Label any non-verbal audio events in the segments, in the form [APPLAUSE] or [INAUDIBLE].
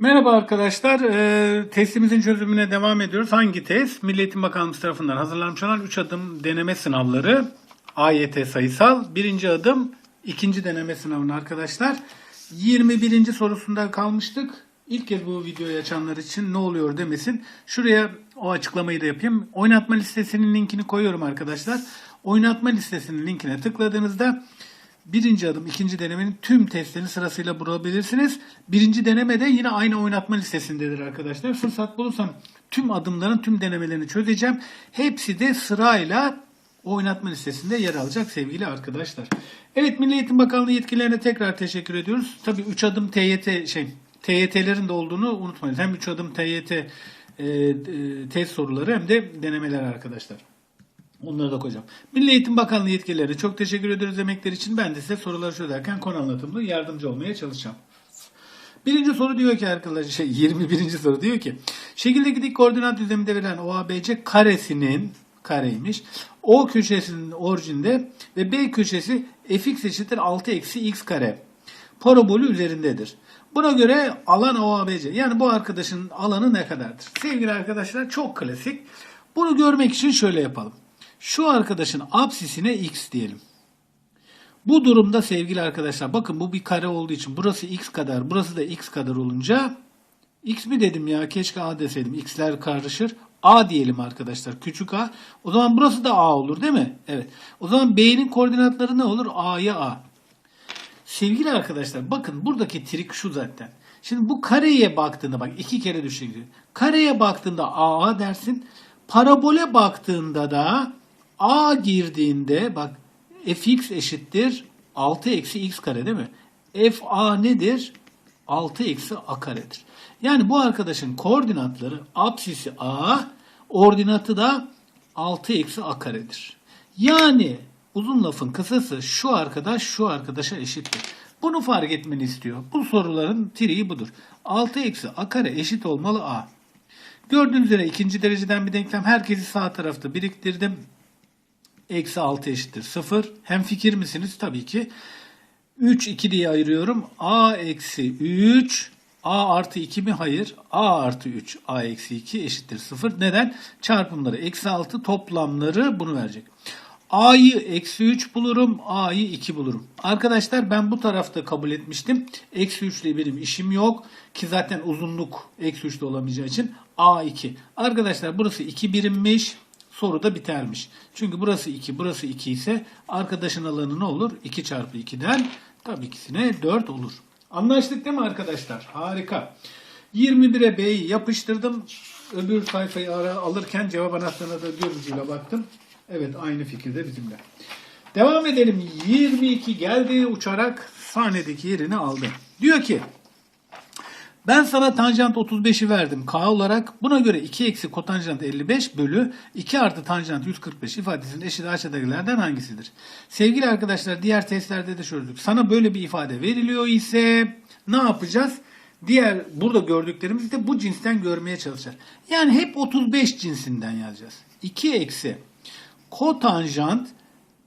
Merhaba arkadaşlar. Ee, testimizin çözümüne devam ediyoruz. Hangi test? Milli Eğitim Bakanlığı tarafından hazırlanmış olan 3 adım deneme sınavları. AYT sayısal. Birinci adım ikinci deneme sınavını arkadaşlar. 21. sorusunda kalmıştık. İlk kez bu videoyu açanlar için ne oluyor demesin. Şuraya o açıklamayı da yapayım. Oynatma listesinin linkini koyuyorum arkadaşlar. Oynatma listesinin linkine tıkladığınızda Birinci adım, ikinci denemenin tüm testlerini sırasıyla bulabilirsiniz. Birinci deneme de yine aynı oynatma listesindedir arkadaşlar. Fırsat bulursam tüm adımların tüm denemelerini çözeceğim. Hepsi de sırayla oynatma listesinde yer alacak sevgili arkadaşlar. Evet Milli Eğitim Bakanlığı yetkililerine tekrar teşekkür ediyoruz. Tabii 3 adım TYT şey TYT'lerin de olduğunu unutmayın. Hem 3 adım TYT e, e, test soruları hem de denemeler arkadaşlar. Onları da koyacağım. Milli Eğitim Bakanlığı yetkililerine çok teşekkür ediyoruz emekleri için. Ben de size soruları çözerken konu anlatımlı yardımcı olmaya çalışacağım. Birinci soru diyor ki arkadaşlar, şey [LAUGHS] 21. soru diyor ki, şekildeki dik koordinat düzleminde verilen OABC karesinin kareymiş. O köşesinin orijinde ve B köşesi fx eşittir 6 eksi x kare. Parabolü üzerindedir. Buna göre alan OABC. Yani bu arkadaşın alanı ne kadardır? Sevgili arkadaşlar çok klasik. Bunu görmek için şöyle yapalım. Şu arkadaşın apsisine x diyelim. Bu durumda sevgili arkadaşlar bakın bu bir kare olduğu için burası x kadar burası da x kadar olunca x mi dedim ya keşke a deseydim x'ler karışır. A diyelim arkadaşlar küçük a. O zaman burası da a olur değil mi? Evet. O zaman b'nin koordinatları ne olur? a'ya a. Sevgili arkadaşlar bakın buradaki trik şu zaten. Şimdi bu kareye baktığında bak iki kere düşecek. Kareye baktığında a dersin. Parabole baktığında da a girdiğinde bak fx eşittir 6 eksi x kare değil mi? fa nedir? 6 eksi a karedir. Yani bu arkadaşın koordinatları apsisi a, ordinatı da 6 eksi a karedir. Yani uzun lafın kısası şu arkadaş şu arkadaşa eşittir. Bunu fark etmeni istiyor. Bu soruların triği budur. 6 eksi a kare eşit olmalı a. Gördüğünüz üzere ikinci dereceden bir denklem. Herkesi sağ tarafta biriktirdim. Eksi 6 eşittir 0. Hem fikir misiniz? Tabii ki. 3, 2 diye ayırıyorum. A eksi 3. A artı 2 mi? Hayır. A artı 3. A eksi 2 eşittir 0. Neden? Çarpımları eksi 6 toplamları bunu verecek. A'yı eksi 3 bulurum. A'yı 2 bulurum. Arkadaşlar ben bu tarafta kabul etmiştim. Eksi 3 ile benim işim yok. Ki zaten uzunluk eksi 3 de olamayacağı için A2. Arkadaşlar burası 2 birimmiş. Soru da bitermiş. Çünkü burası 2, burası 2 ise arkadaşın alanı ne olur? 2 çarpı 2'den tabii ikisine 4 olur. Anlaştık değil mi arkadaşlar? Harika. 21'e B'yi yapıştırdım. Öbür sayfayı ara alırken cevap anahtarına da ucuyla baktım. Evet aynı fikirde bizimle. Devam edelim. 22 geldi uçarak sahnedeki yerini aldı. Diyor ki ben sana tanjant 35'i verdim K olarak. Buna göre 2 eksi kotanjant 55 bölü 2 artı tanjant 145 ifadesinin eşit aşağıdakilerden hangisidir? Sevgili arkadaşlar diğer testlerde de çözdük. Sana böyle bir ifade veriliyor ise ne yapacağız? Diğer burada gördüklerimizi de bu cinsten görmeye çalışacağız. Yani hep 35 cinsinden yazacağız. 2 eksi kotanjant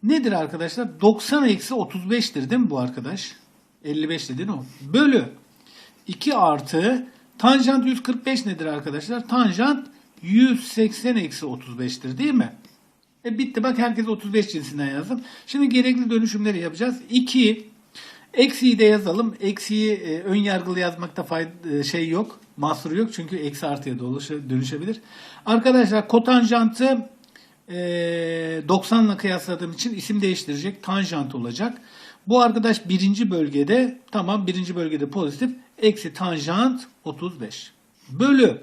nedir arkadaşlar? 90 eksi 35'tir değil mi bu arkadaş? 55 dedin o. Bölü 2 artı tanjant 145 nedir arkadaşlar? Tanjant 180 eksi 35'tir değil mi? E bitti bak herkes 35 cinsinden yazdım. Şimdi gerekli dönüşümleri yapacağız. 2 eksiyi de yazalım. Eksiyi e, ön yargılı yazmakta fayda, e, şey yok. Mahsuru yok çünkü eksi artıya dönüşebilir. Arkadaşlar kotanjantı e, 90 ile kıyasladığım için isim değiştirecek. Tanjant olacak. Bu arkadaş birinci bölgede tamam birinci bölgede pozitif eksi tanjant 35 bölü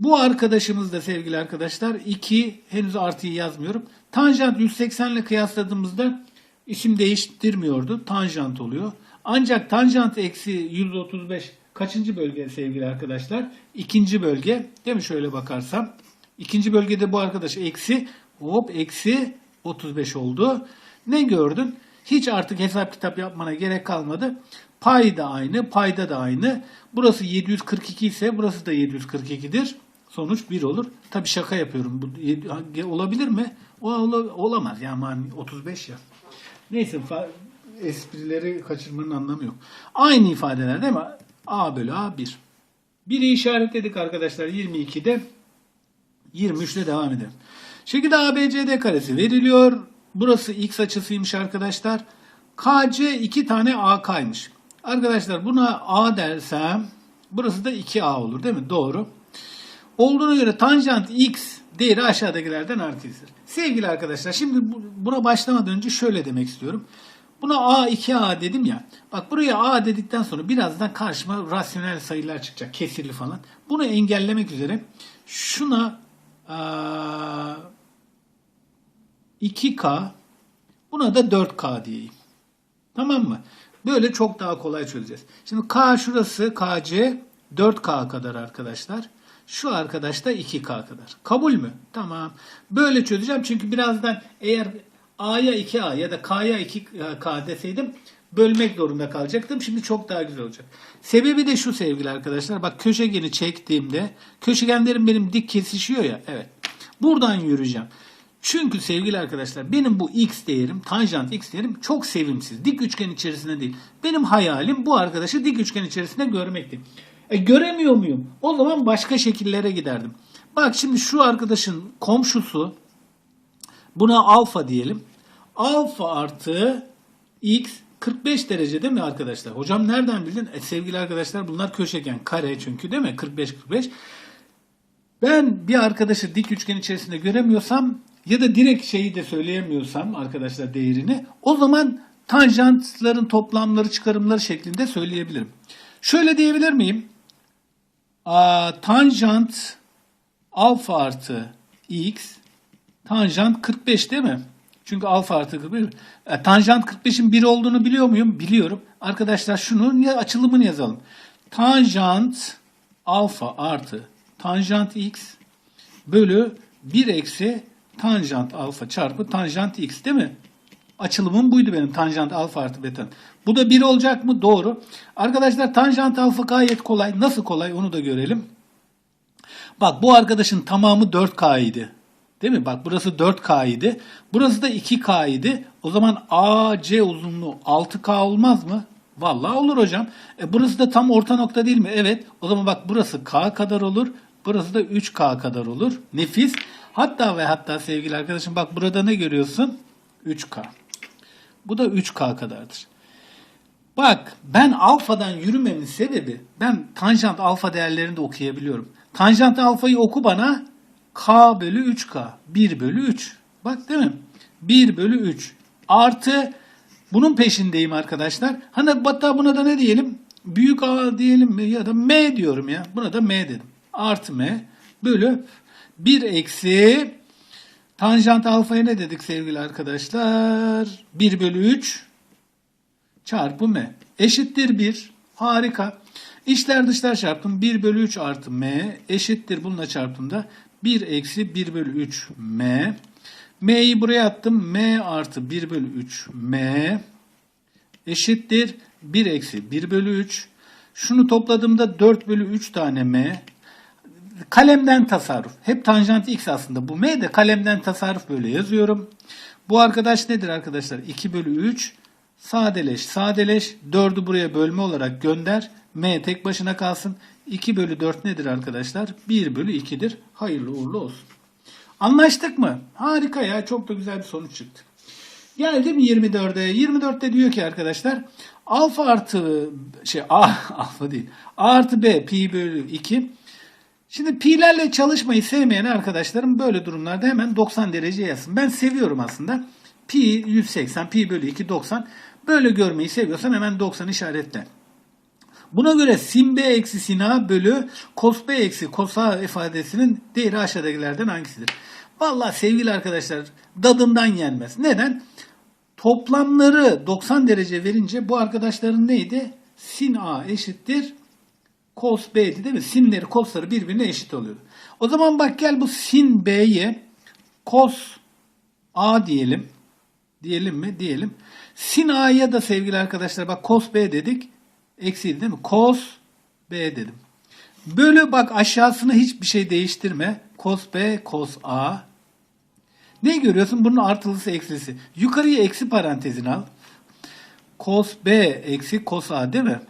bu arkadaşımız da sevgili arkadaşlar 2 henüz artıyı yazmıyorum. Tanjant 180 ile kıyasladığımızda isim değiştirmiyordu. Tanjant oluyor. Ancak tanjant eksi 135 kaçıncı bölge sevgili arkadaşlar? İkinci bölge. Değil mi şöyle bakarsam? İkinci bölgede bu arkadaş eksi hop eksi 35 oldu. Ne gördün? Hiç artık hesap kitap yapmana gerek kalmadı. Pay da aynı, payda da aynı. Burası 742 ise burası da 742'dir. Sonuç 1 olur. Tabi şaka yapıyorum. Bu olabilir mi? O olamaz. Yani 35 ya. Neyse esprileri kaçırmanın anlamı yok. Aynı ifadeler değil mi? A bölü A 1. Biri işaretledik arkadaşlar 22'de. 23'le devam edelim. Şekilde ABCD karesi veriliyor. Burası x açısıymış arkadaşlar. KC iki tane AK'ymış. Arkadaşlar buna A dersem burası da 2A olur değil mi? Doğru. Olduğuna göre tanjant x değeri aşağıdakilerden artıyızdır. Sevgili arkadaşlar şimdi bu- buna başlamadan önce şöyle demek istiyorum. Buna A 2A dedim ya. Bak buraya A dedikten sonra birazdan karşıma rasyonel sayılar çıkacak. Kesirli falan. Bunu engellemek üzere şuna aa, 2K buna da 4K diyeyim. Tamam mı? Böyle çok daha kolay çözeceğiz. Şimdi K şurası KC 4K kadar arkadaşlar. Şu arkadaş da 2K kadar. Kabul mü? Tamam. Böyle çözeceğim çünkü birazdan eğer A'ya 2A ya da K'ya 2K deseydim bölmek zorunda kalacaktım. Şimdi çok daha güzel olacak. Sebebi de şu sevgili arkadaşlar. Bak köşegeni çektiğimde köşegenlerim benim dik kesişiyor ya. Evet. Buradan yürüyeceğim. Çünkü sevgili arkadaşlar benim bu x değerim, tanjant x değerim çok sevimsiz. Dik üçgen içerisinde değil. Benim hayalim bu arkadaşı dik üçgen içerisinde görmekti. E göremiyor muyum? O zaman başka şekillere giderdim. Bak şimdi şu arkadaşın komşusu buna alfa diyelim. Alfa artı x 45 derece değil mi arkadaşlar? Hocam nereden bildin? E sevgili arkadaşlar bunlar köşegen kare çünkü değil mi? 45 45. Ben bir arkadaşı dik üçgen içerisinde göremiyorsam ya da direkt şeyi de söyleyemiyorsam arkadaşlar değerini o zaman tanjantların toplamları çıkarımları şeklinde söyleyebilirim. Şöyle diyebilir miyim? Aa, tanjant alfa artı x tanjant 45 değil mi? Çünkü alfa artı 45. E, tanjant 45'in 1 olduğunu biliyor muyum? Biliyorum. Arkadaşlar şunun açılımını yazalım. Tanjant alfa artı tanjant x bölü 1 eksi tanjant alfa çarpı tanjant x değil mi? Açılımım buydu benim tanjant alfa artı beta. Bu da 1 olacak mı? Doğru. Arkadaşlar tanjant alfa gayet kolay. Nasıl kolay onu da görelim. Bak bu arkadaşın tamamı 4K idi. Değil mi? Bak burası 4K idi. Burası da 2K idi. O zaman AC uzunluğu 6K olmaz mı? Vallahi olur hocam. E burası da tam orta nokta değil mi? Evet. O zaman bak burası K kadar olur. Burası da 3K kadar olur. Nefis. Hatta ve hatta sevgili arkadaşım bak burada ne görüyorsun? 3K. Bu da 3K kadardır. Bak ben alfadan yürümemin sebebi ben tanjant alfa değerlerini de okuyabiliyorum. Tanjant alfayı oku bana k bölü 3k. 1 bölü 3. Bak değil mi? 1 bölü 3 artı bunun peşindeyim arkadaşlar. Hani hatta buna da ne diyelim? Büyük A diyelim mi ya da M diyorum ya. Buna da M dedim. Artı M bölü 1 eksi tanjant alfaya ne dedik sevgili arkadaşlar? 1 bölü 3 çarpı m eşittir 1. Harika. İçler dışlar çarptım. 1 bölü 3 artı m eşittir. Bununla çarptığımda 1 eksi 1 bölü 3 m. m'yi buraya attım. m artı 1 bölü 3 m eşittir. 1 eksi 1 bölü 3. Şunu topladığımda 4 bölü 3 tane m. Kalemden tasarruf. Hep tanjant x aslında. Bu m de kalemden tasarruf böyle yazıyorum. Bu arkadaş nedir arkadaşlar? 2 bölü 3 sadeleş sadeleş 4'ü buraya bölme olarak gönder. M tek başına kalsın. 2 bölü 4 nedir arkadaşlar? 1 bölü 2'dir. Hayırlı uğurlu olsun. Anlaştık mı? Harika ya. Çok da güzel bir sonuç çıktı. Geldim 24'e. 24'te diyor ki arkadaşlar alfa artı şey A [LAUGHS] alfa değil. A artı B pi bölü 2 Şimdi pi'lerle çalışmayı sevmeyen arkadaşlarım böyle durumlarda hemen 90 derece yazsın. Ben seviyorum aslında. Pi 180, pi bölü 2 90. Böyle görmeyi seviyorsan hemen 90 işaretle. Buna göre sin b eksi sin a bölü cos b eksi cos a ifadesinin değeri aşağıdakilerden hangisidir? Vallahi sevgili arkadaşlar dadından yenmez. Neden? Toplamları 90 derece verince bu arkadaşların neydi? Sin a eşittir cos b'di değil mi? Sinleri cosları birbirine eşit oluyordu. O zaman bak gel bu sin b'ye cos a diyelim. Diyelim mi? Diyelim. Sin a'ya da sevgili arkadaşlar bak cos b dedik. Eksiydi değil mi? Cos b dedim. Bölü bak aşağısını hiçbir şey değiştirme. Cos b cos a. Ne görüyorsun? Bunun artılısı eksilisi. Yukarıya eksi parantezini al. Cos b eksi cos a değil mi?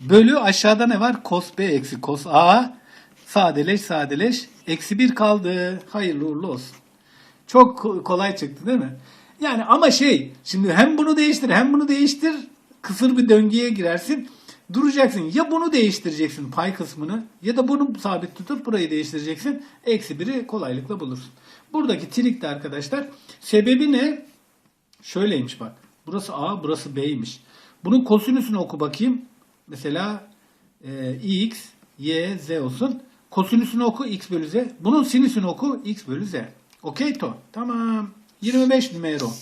Bölü aşağıda ne var? Cos B eksi cos A. Sadeleş sadeleş. Eksi 1 kaldı. Hayırlı uğurlu olsun. Çok ko- kolay çıktı değil mi? Yani ama şey şimdi hem bunu değiştir hem bunu değiştir kısır bir döngüye girersin. Duracaksın ya bunu değiştireceksin pay kısmını ya da bunu sabit tutup burayı değiştireceksin. Eksi biri kolaylıkla bulursun. Buradaki trik de arkadaşlar sebebi ne? Şöyleymiş bak. Burası A burası B'ymiş. Bunun kosinüsünü oku bakayım. Mesela e, x, y, z olsun. Kosinüsünü oku x bölü z. Bunun sinüsünü oku x bölü z. Okey to. Tamam. 25 numara.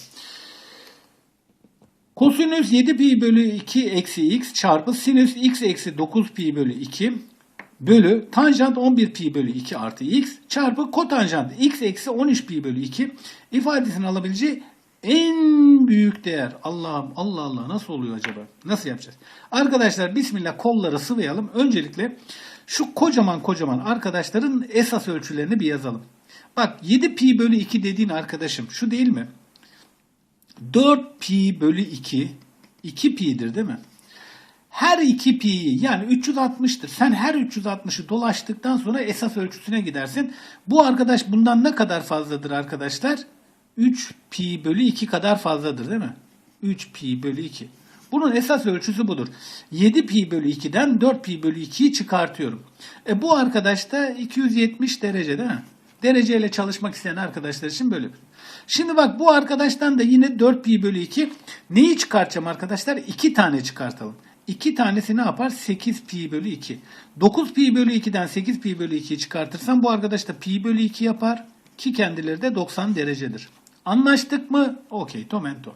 Kosinüs 7 pi bölü 2 eksi x çarpı sinüs x eksi 9 pi bölü 2 bölü tanjant 11 pi bölü 2 artı x çarpı kotanjant x eksi 13 pi bölü 2 ifadesini alabileceği en büyük değer. Allah'ım Allah Allah nasıl oluyor acaba? Nasıl yapacağız? Arkadaşlar bismillah kolları sıvayalım. Öncelikle şu kocaman kocaman arkadaşların esas ölçülerini bir yazalım. Bak 7 pi bölü 2 dediğin arkadaşım şu değil mi? 4 pi bölü 2 2 pi'dir değil mi? Her 2 pi'yi yani 360'tır. Sen her 360'ı dolaştıktan sonra esas ölçüsüne gidersin. Bu arkadaş bundan ne kadar fazladır arkadaşlar? 3 pi bölü 2 kadar fazladır değil mi? 3 pi bölü 2. Bunun esas ölçüsü budur. 7 pi bölü 2'den 4 pi bölü 2'yi çıkartıyorum. E bu arkadaş da 270 derece değil mi? Dereceyle çalışmak isteyen arkadaşlar için böyle. Şimdi bak bu arkadaştan da yine 4 pi bölü 2. Neyi çıkartacağım arkadaşlar? 2 tane çıkartalım. 2 tanesi ne yapar? 8 pi bölü 2. 9 pi bölü 2'den 8 pi bölü 2'yi çıkartırsam bu arkadaş da pi bölü 2 yapar. Ki kendileri de 90 derecedir. Anlaştık mı? Okey, tomento.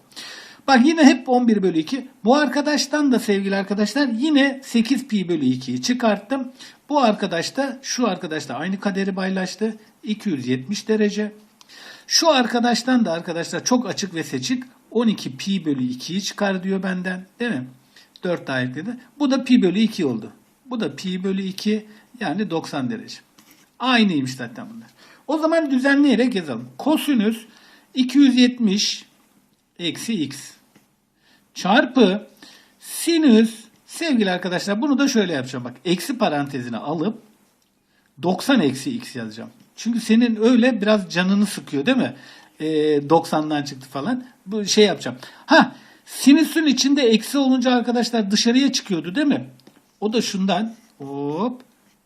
Bak yine hep 11 bölü 2. Bu arkadaştan da sevgili arkadaşlar yine 8 pi bölü 2'yi çıkarttım. Bu arkadaş da şu arkadaş da aynı kaderi paylaştı. 270 derece. Şu arkadaştan da arkadaşlar çok açık ve seçik 12 pi bölü 2'yi çıkar diyor benden. Değil mi? 4 daha. Bu da pi bölü 2 oldu. Bu da pi bölü 2 yani 90 derece. Aynıymış zaten bunlar. O zaman düzenleyerek yazalım. Kosinüs 270 eksi x çarpı sinüs sevgili arkadaşlar bunu da şöyle yapacağım bak eksi parantezine alıp 90 eksi x yazacağım. Çünkü senin öyle biraz canını sıkıyor değil mi? Ee, 90'dan çıktı falan. Bu şey yapacağım. Ha sinüsün içinde eksi olunca arkadaşlar dışarıya çıkıyordu değil mi? O da şundan hop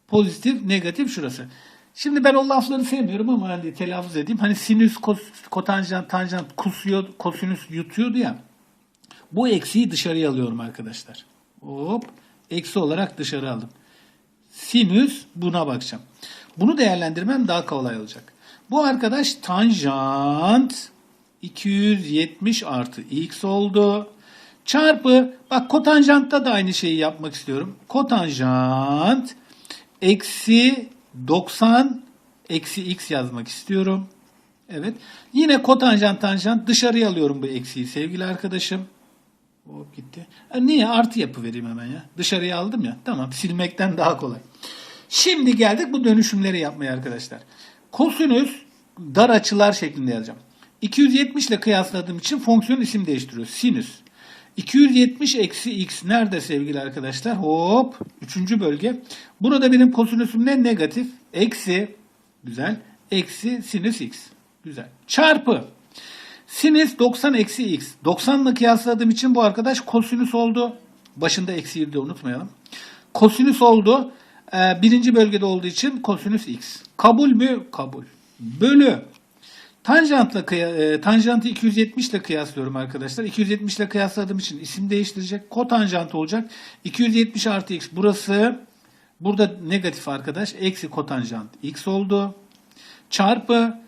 pozitif negatif şurası. Şimdi ben o lafları sevmiyorum ama hani telaffuz edeyim. Hani sinüs, kotanjant, tanjant kusuyor, kosinüs yutuyordu ya. Bu eksiyi dışarıya alıyorum arkadaşlar. Hop eksi olarak dışarı aldım. Sinüs buna bakacağım. Bunu değerlendirmem daha kolay olacak. Bu arkadaş tanjant 270 artı x oldu. Çarpı bak kotanjantta da aynı şeyi yapmak istiyorum. Kotanjant eksi 90 eksi x yazmak istiyorum. Evet. Yine kotanjant tanjant dışarıya alıyorum bu eksiyi sevgili arkadaşım. Hop gitti. Ha, niye? Artı yapı vereyim hemen ya. Dışarıya aldım ya. Tamam silmekten daha kolay. Şimdi geldik bu dönüşümleri yapmaya arkadaşlar. Kosinüs dar açılar şeklinde yazacağım. 270 ile kıyasladığım için fonksiyon isim değiştiriyor. Sinüs. 270 eksi x nerede sevgili arkadaşlar? Hop. Üçüncü bölge. Burada benim kosinüsüm ne? Negatif. Eksi. Güzel. Eksi sinüs x. Güzel. Çarpı. Sinüs 90 eksi x. 90 ile kıyasladığım için bu arkadaş kosinüs oldu. Başında eksiyi de unutmayalım. Kosinüs oldu. Ee, birinci bölgede olduğu için kosinüs x. Kabul mü? Kabul. Bölü. Tanjantla e, tanjantı 270 ile kıyaslıyorum arkadaşlar. 270 ile kıyasladığım için isim değiştirecek. Kotanjant olacak. 270 artı x burası. Burada negatif arkadaş. Eksi kotanjant x oldu. Çarpı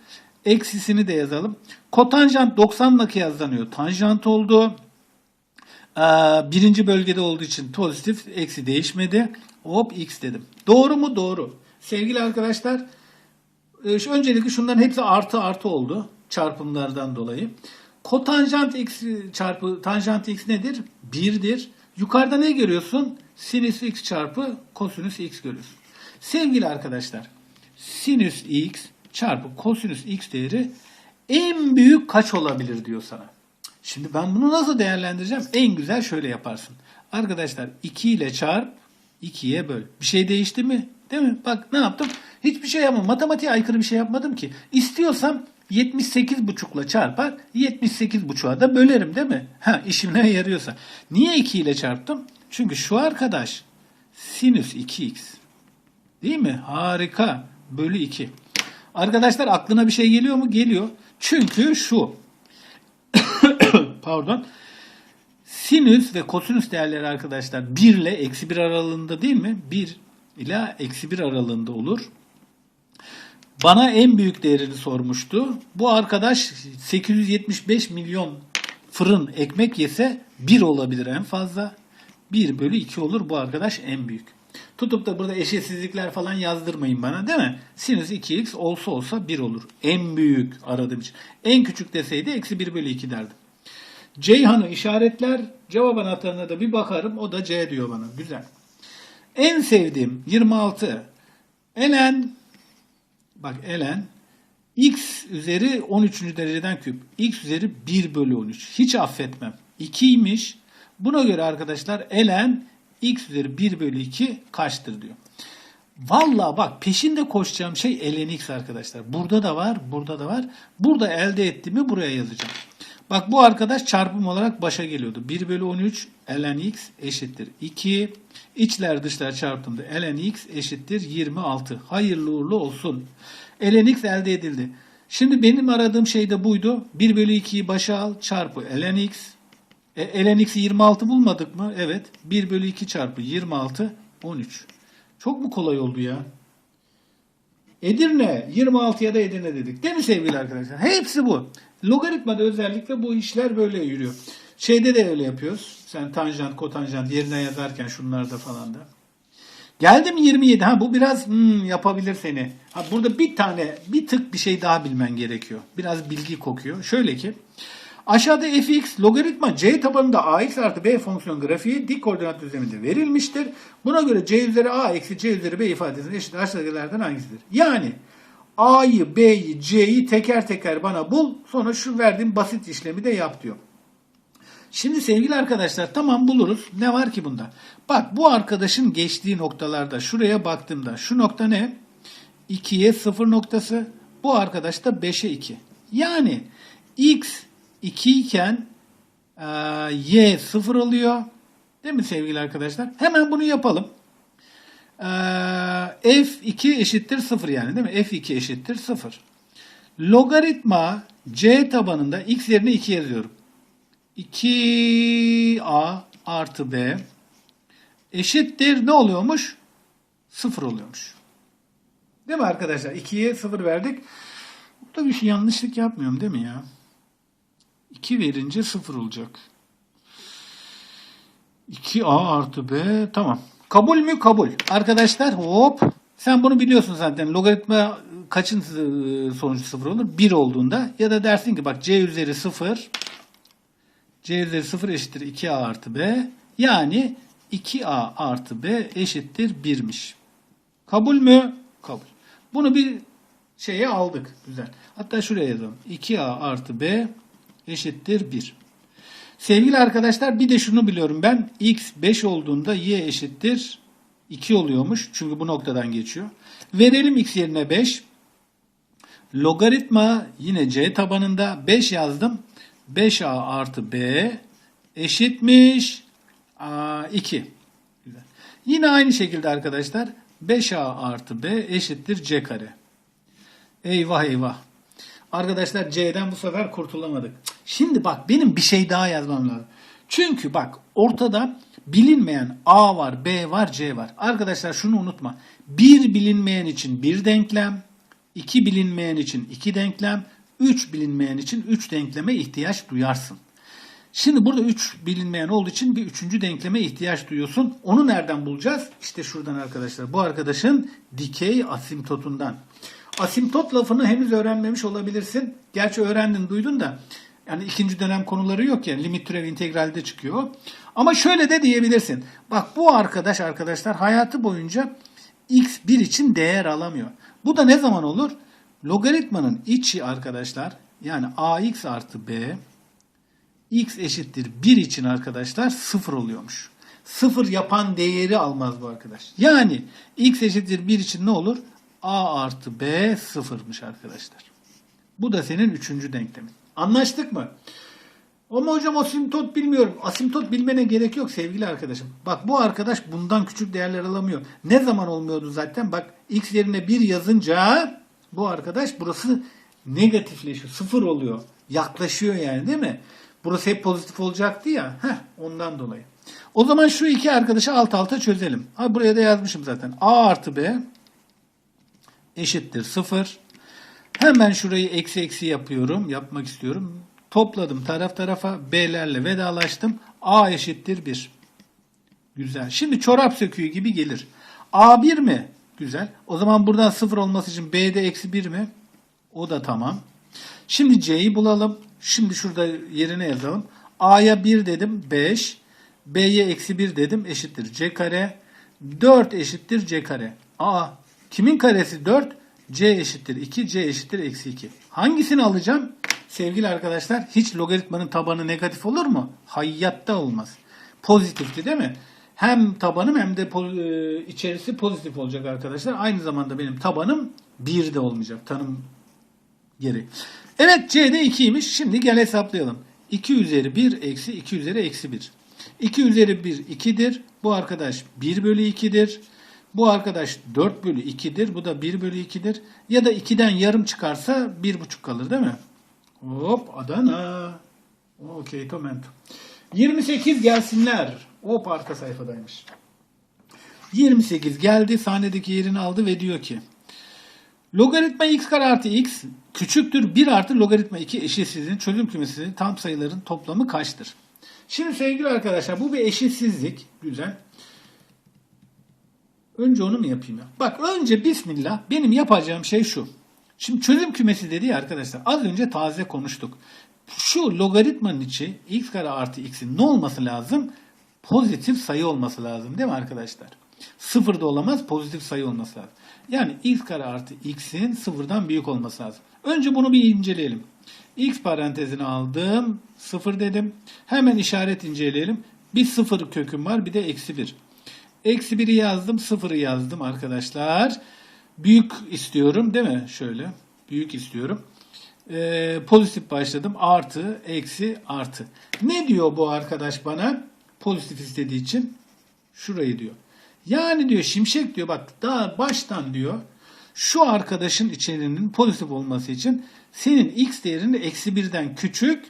eksisini de yazalım. Kotanjant 90 ile kıyaslanıyor. Tanjant oldu. Ee, birinci bölgede olduğu için pozitif eksi değişmedi. Hop x dedim. Doğru mu? Doğru. Sevgili arkadaşlar öncelikle şunların hepsi artı artı oldu çarpımlardan dolayı. Kotanjant x çarpı tanjant x nedir? 1'dir. Yukarıda ne görüyorsun? Sinüs x çarpı kosinüs x görüyorsun. Sevgili arkadaşlar, sinüs x çarpı kosinüs x değeri en büyük kaç olabilir diyor sana. Şimdi ben bunu nasıl değerlendireceğim? En güzel şöyle yaparsın. Arkadaşlar 2 ile çarp 2'ye böl. Bir şey değişti mi? Değil mi? Bak ne yaptım? Hiçbir şey yapmadım. Matematiğe aykırı bir şey yapmadım ki. İstiyorsam 78,5'la çarpar 78,5'a da bölerim değil mi? Ha işime [LAUGHS] yarıyorsa. Niye 2 ile çarptım? Çünkü şu arkadaş sinüs 2x. Değil mi? Harika. Bölü 2. Arkadaşlar aklına bir şey geliyor mu? Geliyor. Çünkü şu. [COUGHS] Pardon. Sinüs ve kosinüs değerleri arkadaşlar 1 ile eksi 1 aralığında değil mi? 1 ile eksi 1 aralığında olur. Bana en büyük değerini sormuştu. Bu arkadaş 875 milyon fırın ekmek yese 1 olabilir en fazla. 1 bölü 2 olur bu arkadaş en büyük. Tutup da burada eşitsizlikler falan yazdırmayın bana değil mi? Sinüs 2x olsa olsa 1 olur. En büyük aradığım için. En küçük deseydi eksi 1 bölü 2 derdim. Ceyhan'ı işaretler. Cevap anahtarına da bir bakarım. O da C diyor bana. Güzel. En sevdiğim 26. Elen bak elen x üzeri 13. dereceden küp. x üzeri 1 bölü 13. Hiç affetmem. 2'ymiş. Buna göre arkadaşlar elen x üzeri 1 bölü 2 kaçtır diyor. Valla bak peşinde koşacağım şey ln x arkadaşlar. Burada da var, burada da var. Burada elde ettiğimi buraya yazacağım. Bak bu arkadaş çarpım olarak başa geliyordu. 1 bölü 13 ln x eşittir 2. İçler dışlar çarptığımda ln x eşittir 26. Hayırlı uğurlu olsun. ln x elde edildi. Şimdi benim aradığım şey de buydu. 1 bölü 2'yi başa al çarpı ln x. E, ln x'i 26 bulmadık mı? Evet. 1 bölü 2 çarpı 26 13. Çok mu kolay oldu ya? Edirne 26'ya da Edirne dedik. Değil mi sevgili arkadaşlar? Hepsi bu. Logaritmada özellikle bu işler böyle yürüyor. Şeyde de öyle yapıyoruz. Sen tanjant, kotanjant yerine yazarken şunlarda falan da. Geldim 27. Ha bu biraz hmm, yapabilir seni. Ha burada bir tane bir tık bir şey daha bilmen gerekiyor. Biraz bilgi kokuyor. Şöyle ki aşağıda fx logaritma c tabanında ax artı b fonksiyon grafiği dik koordinat düzleminde verilmiştir. Buna göre c üzeri a eksi c üzeri b ifadesinin eşit aşağıdakilerden hangisidir? Yani a'yı b'yi c'yi teker teker bana bul. Sonra şu verdiğim basit işlemi de yap diyor. Şimdi sevgili arkadaşlar tamam buluruz. Ne var ki bunda? Bak bu arkadaşın geçtiği noktalarda şuraya baktığımda şu nokta ne? 2'ye 0 noktası. Bu arkadaş da 5'e 2. Yani x 2 iken e, y 0 oluyor. Değil mi sevgili arkadaşlar? Hemen bunu yapalım. E, f2 eşittir 0 yani değil mi? f2 eşittir 0. Logaritma c tabanında x yerine 2 yazıyorum. 2a artı b eşittir ne oluyormuş? 0 oluyormuş. Değil mi arkadaşlar? 2'ye 0 verdik. Burada bir şey yanlışlık yapmıyorum değil mi ya? 2 verince 0 olacak. 2a artı b tamam. Kabul mü? Kabul. Arkadaşlar hop. Sen bunu biliyorsun zaten. Logaritma kaçın e, sonucu 0 olur? 1 olduğunda. Ya da dersin ki bak c üzeri 0 c üzeri 0 eşittir 2a artı b. Yani 2a artı b eşittir 1'miş. Kabul mü? Kabul. Bunu bir şeye aldık. Güzel. Hatta şuraya yazalım. 2a artı b eşittir 1. Sevgili arkadaşlar bir de şunu biliyorum ben. x 5 olduğunda y eşittir 2 oluyormuş. Çünkü bu noktadan geçiyor. Verelim x yerine 5. Logaritma yine c tabanında 5 yazdım. 5a artı b eşitmiş a, 2. Güzel. Yine aynı şekilde arkadaşlar 5a artı b eşittir c kare. Eyvah eyvah. Arkadaşlar c'den bu sefer kurtulamadık. Şimdi bak benim bir şey daha yazmam lazım. Çünkü bak ortada bilinmeyen a var, b var, c var. Arkadaşlar şunu unutma. Bir bilinmeyen için bir denklem, iki bilinmeyen için iki denklem, üç bilinmeyen için üç denkleme ihtiyaç duyarsın. Şimdi burada 3 bilinmeyen olduğu için bir üçüncü denkleme ihtiyaç duyuyorsun. Onu nereden bulacağız? İşte şuradan arkadaşlar. Bu arkadaşın dikey asimtotundan. Asimtot lafını henüz öğrenmemiş olabilirsin. Gerçi öğrendin, duydun da. Yani ikinci dönem konuları yok ya. Limit türev integralde çıkıyor. Ama şöyle de diyebilirsin. Bak bu arkadaş arkadaşlar hayatı boyunca x1 için değer alamıyor. Bu da ne zaman olur? Logaritmanın içi arkadaşlar yani ax artı b x eşittir 1 için arkadaşlar 0 oluyormuş. sıfır yapan değeri almaz bu arkadaş. Yani x eşittir 1 için ne olur? a artı b sıfırmış arkadaşlar. Bu da senin üçüncü denklemin. Anlaştık mı? Ama hocam asimtot bilmiyorum. Asimtot bilmene gerek yok sevgili arkadaşım. Bak bu arkadaş bundan küçük değerler alamıyor. Ne zaman olmuyordu zaten? Bak x yerine 1 yazınca bu arkadaş burası negatifleşiyor. Sıfır oluyor. Yaklaşıyor yani değil mi? Burası hep pozitif olacaktı ya. Heh, ondan dolayı. O zaman şu iki arkadaşı alt alta çözelim. Ha, buraya da yazmışım zaten. a artı b eşittir 0. Hemen şurayı eksi eksi yapıyorum. Yapmak istiyorum. Topladım taraf tarafa. B'lerle vedalaştım. A eşittir 1. Güzel. Şimdi çorap söküğü gibi gelir. A1 mi? Güzel. O zaman buradan 0 olması için B'de eksi 1 mi? O da tamam. Şimdi C'yi bulalım. Şimdi şurada yerine yazalım. A'ya 1 dedim 5. B'ye eksi 1 dedim eşittir C kare. 4 eşittir C kare. A kimin karesi 4? C eşittir 2. C eşittir eksi 2. Hangisini alacağım? Sevgili arkadaşlar hiç logaritmanın tabanı negatif olur mu? Hayatta olmaz. Pozitifti değil mi? Hem tabanım hem de po- e, içerisi pozitif olacak arkadaşlar. Aynı zamanda benim tabanım 1 de olmayacak. Tanım geri. Evet C'de 2'ymiş. Şimdi gel hesaplayalım. 2 üzeri 1 eksi 2 üzeri eksi 1. 2 üzeri 1 2'dir. Bu arkadaş 1 bölü 2'dir. Bu arkadaş 4 bölü 2'dir. Bu da 1 bölü 2'dir. Ya da 2'den yarım çıkarsa 1,5 kalır değil mi? Hop Adana. Okey tomento. 28 gelsinler. Hop arka sayfadaymış. 28 geldi. Sahnedeki yerini aldı ve diyor ki Logaritma x kare artı x küçüktür 1 artı logaritma 2 eşitsizliğin çözüm kümesinin tam sayıların toplamı kaçtır? Şimdi sevgili arkadaşlar bu bir eşitsizlik. Güzel. Önce onu mu yapayım ya? Bak önce bismillah benim yapacağım şey şu. Şimdi çözüm kümesi dedi ya arkadaşlar az önce taze konuştuk. Şu logaritmanın içi x kare artı x'in ne olması lazım? Pozitif sayı olması lazım değil mi arkadaşlar? Sıfır da olamaz pozitif sayı olması lazım. Yani x kare artı x'in sıfırdan büyük olması lazım. Önce bunu bir inceleyelim. x parantezini aldım. Sıfır dedim. Hemen işaret inceleyelim. Bir sıfır köküm var bir de eksi bir. Eksi 1'i yazdım, sıfırı yazdım arkadaşlar. Büyük istiyorum değil mi? Şöyle. Büyük istiyorum. Ee, pozitif başladım. Artı, eksi, artı. Ne diyor bu arkadaş bana? Pozitif istediği için. Şurayı diyor. Yani diyor şimşek diyor bak daha baştan diyor şu arkadaşın içerinin pozitif olması için senin x değerinin eksi birden küçük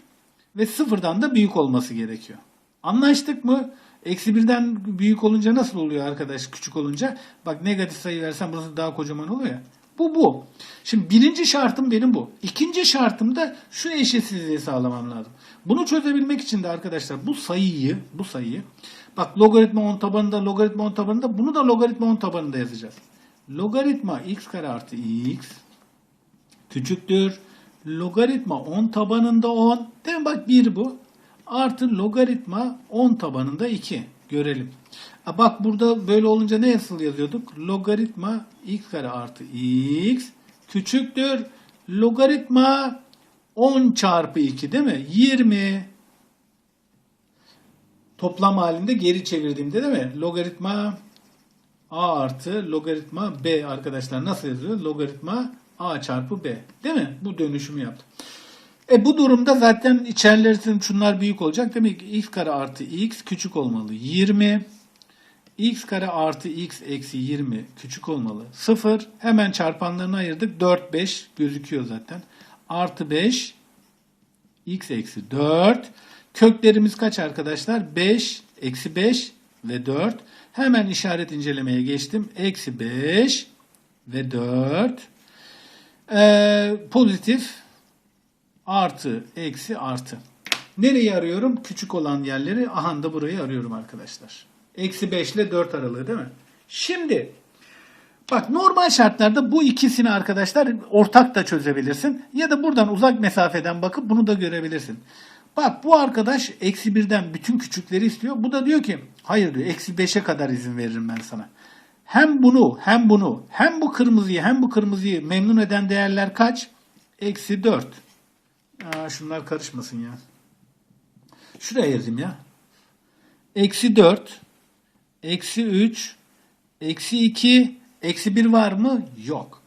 ve sıfırdan da büyük olması gerekiyor. Anlaştık mı? Eksi birden büyük olunca nasıl oluyor arkadaş küçük olunca? Bak negatif sayı versen burası daha kocaman oluyor ya. Bu bu. Şimdi birinci şartım benim bu. İkinci şartım da şu eşitsizliği sağlamam lazım. Bunu çözebilmek için de arkadaşlar bu sayıyı, bu sayıyı bak logaritma 10 tabanında, logaritma 10 tabanında bunu da logaritma 10 tabanında yazacağız. Logaritma x kare artı x küçüktür. Logaritma 10 tabanında 10. Değil mi? Bak 1 bu. Artı logaritma 10 tabanında 2. Görelim. Ha bak burada böyle olunca ne nasıl yazıyorduk? Logaritma x kare artı x küçüktür. Logaritma 10 çarpı 2 değil mi? 20. Toplam halinde geri çevirdiğimde değil mi? Logaritma a artı logaritma b arkadaşlar nasıl yazıyor? Logaritma a çarpı b. Değil mi? Bu dönüşümü yaptım. E bu durumda zaten içerilerinin şunlar büyük olacak. Demek ki x kare artı x küçük olmalı. 20. x kare artı x eksi 20 küçük olmalı. 0. Hemen çarpanlarını ayırdık. 4, 5 gözüküyor zaten. Artı 5 x eksi 4. Köklerimiz kaç arkadaşlar? 5, eksi 5 ve 4. Hemen işaret incelemeye geçtim. Eksi 5 ve 4. Ee, pozitif artı, eksi, artı. Nereyi arıyorum? Küçük olan yerleri. Aha da burayı arıyorum arkadaşlar. Eksi 5 ile 4 aralığı değil mi? Şimdi bak normal şartlarda bu ikisini arkadaşlar ortak da çözebilirsin. Ya da buradan uzak mesafeden bakıp bunu da görebilirsin. Bak bu arkadaş eksi birden bütün küçükleri istiyor. Bu da diyor ki hayır diyor eksi 5'e kadar izin veririm ben sana. Hem bunu hem bunu hem bu kırmızıyı hem bu kırmızıyı memnun eden değerler kaç? Eksi 4. Aa, şunlar karışmasın ya. Şuraya yazayım ya. Eksi 4 eksi 3, eksi 2, eksi 1 var mı? Yok.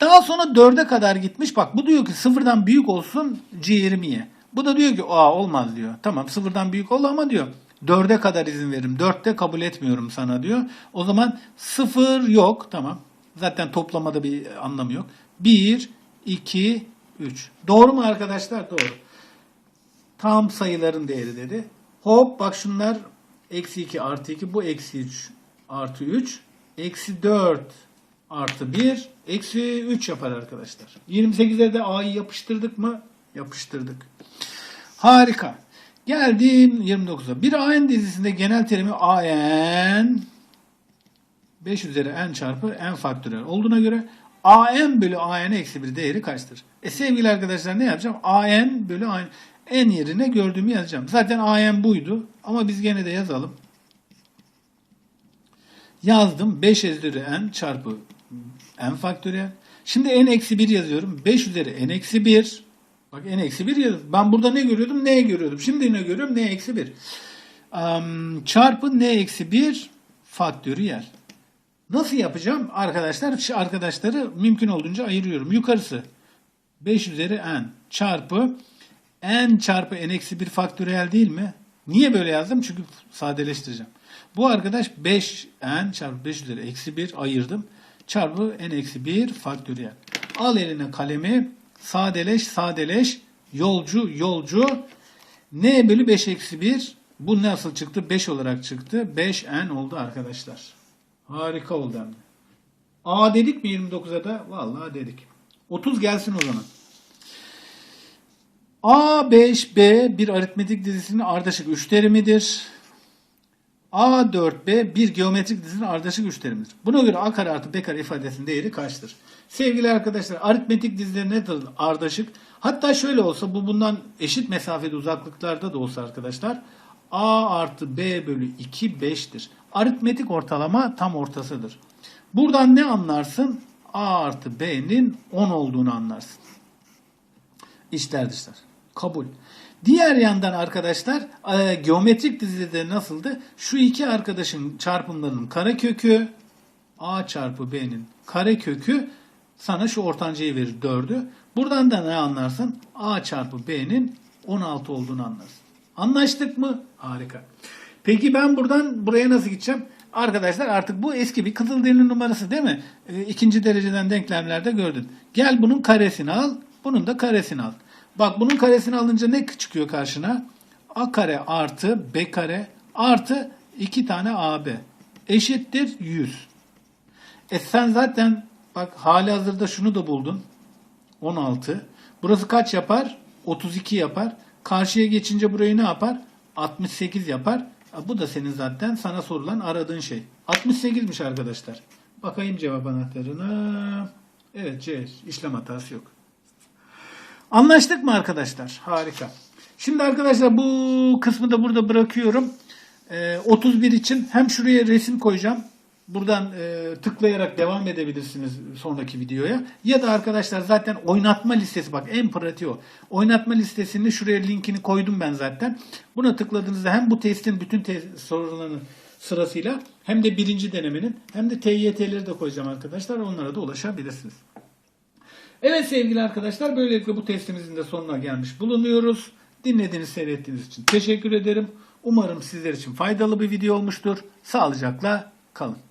Daha sonra 4'e kadar gitmiş. Bak bu diyor ki sıfırdan büyük olsun C20'ye. Bu da diyor ki aa olmaz diyor. Tamam sıfırdan büyük ol ama diyor 4'e kadar izin veririm. 4'te kabul etmiyorum sana diyor. O zaman sıfır yok. Tamam. Zaten toplamada bir anlamı yok. 1, 2, 3. Doğru mu arkadaşlar? Doğru. Tam sayıların değeri dedi. Hop bak şunlar eksi 2 artı 2 bu eksi 3 artı 3 eksi 4 artı 1 eksi 3 yapar arkadaşlar. 28'e de a'yı yapıştırdık mı? Yapıştırdık. Harika. Geldim 29'a. Bir AN dizisinde genel terimi AN 5 üzeri n çarpı n faktöriyel olduğuna göre an bölü an eksi 1 değeri kaçtır? E sevgili arkadaşlar ne yapacağım? an bölü an n yerine gördüğümü yazacağım. Zaten an buydu ama biz gene de yazalım. Yazdım 5 üzeri n çarpı n faktöriyel. Şimdi n eksi 1 yazıyorum. 5 üzeri n eksi 1. Bak n eksi 1 yazdım. Ben burada ne görüyordum? Ne görüyordum? Şimdi ne görüyorum? n eksi 1. Um, çarpı n eksi 1 faktöriyel. Nasıl yapacağım? Arkadaşlar arkadaşları mümkün olduğunca ayırıyorum. Yukarısı 5 üzeri n çarpı n çarpı n eksi 1 faktöriyel değil mi? Niye böyle yazdım? Çünkü sadeleştireceğim. Bu arkadaş 5n çarpı 5 üzeri eksi 1 ayırdım. Çarpı n eksi 1 faktöriyel. Al eline kalemi sadeleş sadeleş yolcu yolcu n bölü 5 eksi 1 bu nasıl çıktı? 5 olarak çıktı. 5n oldu arkadaşlar. Harika oldu hem. A dedik mi 29'a da? Vallahi dedik. 30 gelsin o zaman. A5B bir aritmetik dizisinin ardışık üç terimidir. A4B bir geometrik dizinin ardışık üç terimidir. Buna göre A kare artı B kare ifadesinin değeri kaçtır? Sevgili arkadaşlar aritmetik diziler nedir? Ardışık. Hatta şöyle olsa bu bundan eşit mesafede uzaklıklarda da olsa arkadaşlar A artı B bölü 2 5'tir. Aritmetik ortalama tam ortasıdır. Buradan ne anlarsın? A artı B'nin 10 olduğunu anlarsın. İçler dışlar. Kabul. Diğer yandan arkadaşlar e, geometrik dizide nasıldı? Şu iki arkadaşın çarpımlarının karekökü A çarpı B'nin karekökü sana şu ortancayı verir 4'ü. Buradan da ne anlarsın? A çarpı B'nin 16 olduğunu anlarsın. Anlaştık mı? Harika. Peki ben buradan buraya nasıl gideceğim? Arkadaşlar artık bu eski bir Kızılderili numarası değil mi? E, ikinci dereceden denklemlerde gördün. Gel bunun karesini al. Bunun da karesini al. Bak bunun karesini alınca ne çıkıyor karşına? A kare artı B kare artı 2 tane AB eşittir 100. E sen zaten bak hali hazırda şunu da buldun. 16. Burası kaç yapar? 32 yapar. Karşıya geçince burayı ne yapar? 68 yapar. Bu da senin zaten sana sorulan aradığın şey. 68'miş arkadaşlar. Bakayım cevap anahtarına. Evet C. işlem hatası yok. Anlaştık mı arkadaşlar? Harika. Şimdi arkadaşlar bu kısmı da burada bırakıyorum. Ee, 31 için hem şuraya resim koyacağım. Buradan e, tıklayarak devam edebilirsiniz sonraki videoya. Ya da arkadaşlar zaten oynatma listesi bak en pratiği o. Oynatma listesini şuraya linkini koydum ben zaten. Buna tıkladığınızda hem bu testin bütün te- sorularının sırasıyla hem de birinci denemenin hem de TYT'leri de koyacağım arkadaşlar. Onlara da ulaşabilirsiniz. Evet sevgili arkadaşlar böylelikle bu testimizin de sonuna gelmiş bulunuyoruz. Dinlediğiniz, seyrettiğiniz için teşekkür ederim. Umarım sizler için faydalı bir video olmuştur. Sağlıcakla kalın.